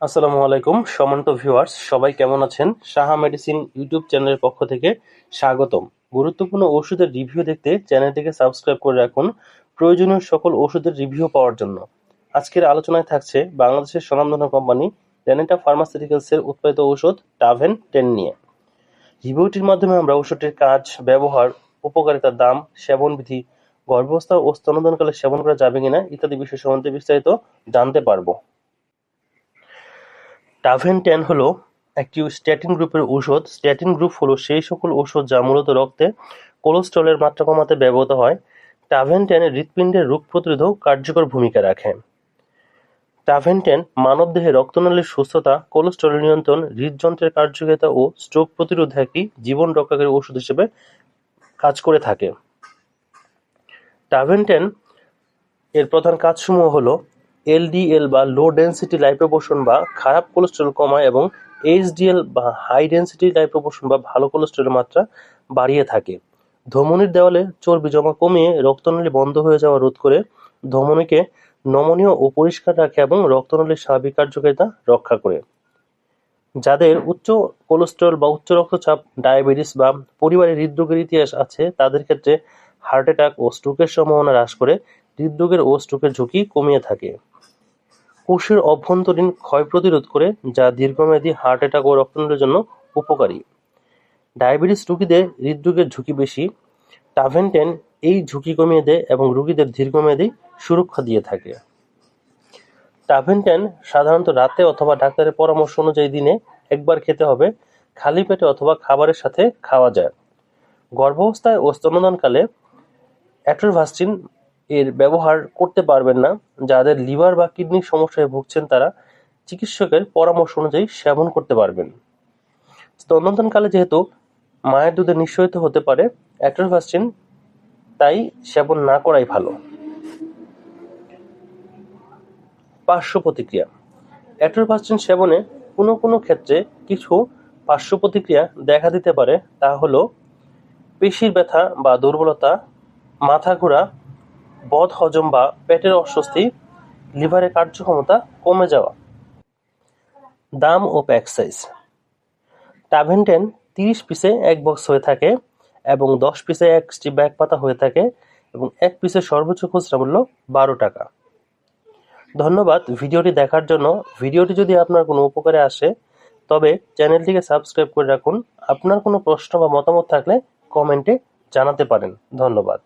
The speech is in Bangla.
আসসালামু আলাইকুম সম্মানিত ভিউয়ার্স সবাই কেমন আছেন? সাহা মেডিসিন ইউটিউব চ্যানেলের পক্ষ থেকে স্বাগতম। গুরুত্বপূর্ণ ওষুধের রিভিউ দেখতে চ্যানেলটিকে সাবস্ক্রাইব করে রাখুন প্রয়োজনীয় সকল ওষুধের রিভিউ পাওয়ার জন্য। আজকের আলোচনায় থাকছে বাংলাদেশের স্বনামধন্য কোম্পানি রেনেটা ফার্মাসিউটিক্যালসের উৎপাদিত ঔষধ টাভেন টেন নিয়ে। রিভিউটির মাধ্যমে আমরা ওষুধটির কাজ, ব্যবহার উপকারিতা দাম, সেবন বিধি, গর্ভাবস্থা ও স্তনদানকালে সেবন করা যাবে কিনা ইত্যাদি বিষয় সম্বন্ধে বিস্তারিত জানতে পারব। টাভেনটেন হলো একটি স্ট্যাটিন গ্রুপের ঔষধ। স্ট্যাটিন গ্রুপ হলো সেই সকল ঔষধ যা মূলত রক্তে কোলেস্টেরলের মাত্রা কমাতে ব্যবহৃত হয়। টাভেনটেন হৃৎপিণ্ডের রোগ প্রতিরোধক কার্যকর ভূমিকা রাখে। টাভেনটেন মানবদেহে রক্তনালীর সুস্থতা কোলেস্টেরল নিয়ন্ত্রণ, হৃদযন্ত্রের কার্যকারিতা ও স্ট্রোক প্রতিরোধে একটি জীবন রক্ষাকারী ওষুধ হিসেবে কাজ করে থাকে। টাভেনটেন এর প্রধান কাজসমূহ হলো এলডিএল বা লো ডেনসিটি লাইপোপ্রোটিন বা খারাপ কোলেস্টেরল কমায় এবং এইচডিএল বা হাই ডেনসিটি লাইপোপ্রোটিন বা ভালো কোলেস্টেরলের মাত্রা বাড়িয়ে থাকে। ধমনির দেওয়ালে চর্বি জমা কমিয়ে রক্তনালী বন্ধ হয়ে যাওয়া রোধ করে ধমনীকে নমনীয় ও পরিষ্কার রাখে এবং রক্তনালীর স্বাভাবিক কার্যকারিতা রক্ষা করে। যাদের উচ্চ কোলেস্টেরল বা উচ্চ রক্তচাপ ডায়াবেটিস বা পরিবারে হৃদরোগের ইতিহাস আছে, তাদের ক্ষেত্রে হার্ট অ্যাটাক ও স্ট্রোকের সম্ভাবনা হ্রাস করে হৃদরোগের ও স্ট্রোকের ঝুঁকি কমিয়ে থাকে। কোষের অভ্যন্তরীণ ক্ষয় প্রতিরোধ করে, যা দীর্ঘমেয়াদী হার্ট অ্যাটাক ও রক্তনালীর জন্য উপকারী। ডায়াবেটিস রোগীদের হৃদরোগের ঝুঁকি বেশি টাভেনটেন এই ঝুঁকি কমিয়ে দেয় এবং রোগীদের দীর্ঘমেয়াদী সুরক্ষা দিয়ে থাকে। টাভেনটেন সাধারণত রাতে অথবা ডাক্তারের পরামর্শ অনুযায়ী দিনে একবার খেতে হবে, খালি পেটে অথবা খাবারের সাথে খাওয়া যায়। গর্ভাবস্থায় ও স্তনদানকালে অ্যাট্রোভাস্টিন এর ব্যবহার করতে পারবেন না। যাদের লিভার বা কিডনির সমস্যায় ভুগছেন তারা চিকিৎসকের পরামর্শ অনুযায়ী সেবন করতে পারবেন। স্তন্যদানকালে যেহেতু মায়ের দুধে নিঃসরিত হতে পারে অ্যাট্রোভাস্টিন তাই সেবন না করাই ভালো। পার্শ্ব প্রতিক্রিয়া। অ্যাট্রোভাস্টিন সেবনে কোনো কোনো ক্ষেত্রে কিছু পার্শ্ব প্রতিক্রিয়া দেখা দিতে পারে, তা হলো পেশির ব্যথা বা দুর্বলতা, মাথা ঘোরা বদ হজম বা পেটের অস্বস্তি, লিভারের কার্যক্ষমতা কমে যাওয়া। দাম ও প্যাক সাইজ। টাভেনটেন তিরিশ পিসে এক বক্স হয়ে থাকে এবং দশ পিসে একটি ব্যাগ পাতা হয়ে থাকে এবং এক পিসের সর্বোচ্চ খুচরা মূল্য বারো টাকা। ধন্যবাদ ভিডিওটি দেখার জন্য। ভিডিওটি যদি আপনার কোনো উপকারে আসে, তবে চ্যানেলটিকে সাবস্ক্রাইব করে রাখুন। আপনার কোনো প্রশ্ন বা মতামত থাকলে কমেন্টে জানাতে পারেন। ধন্যবাদ।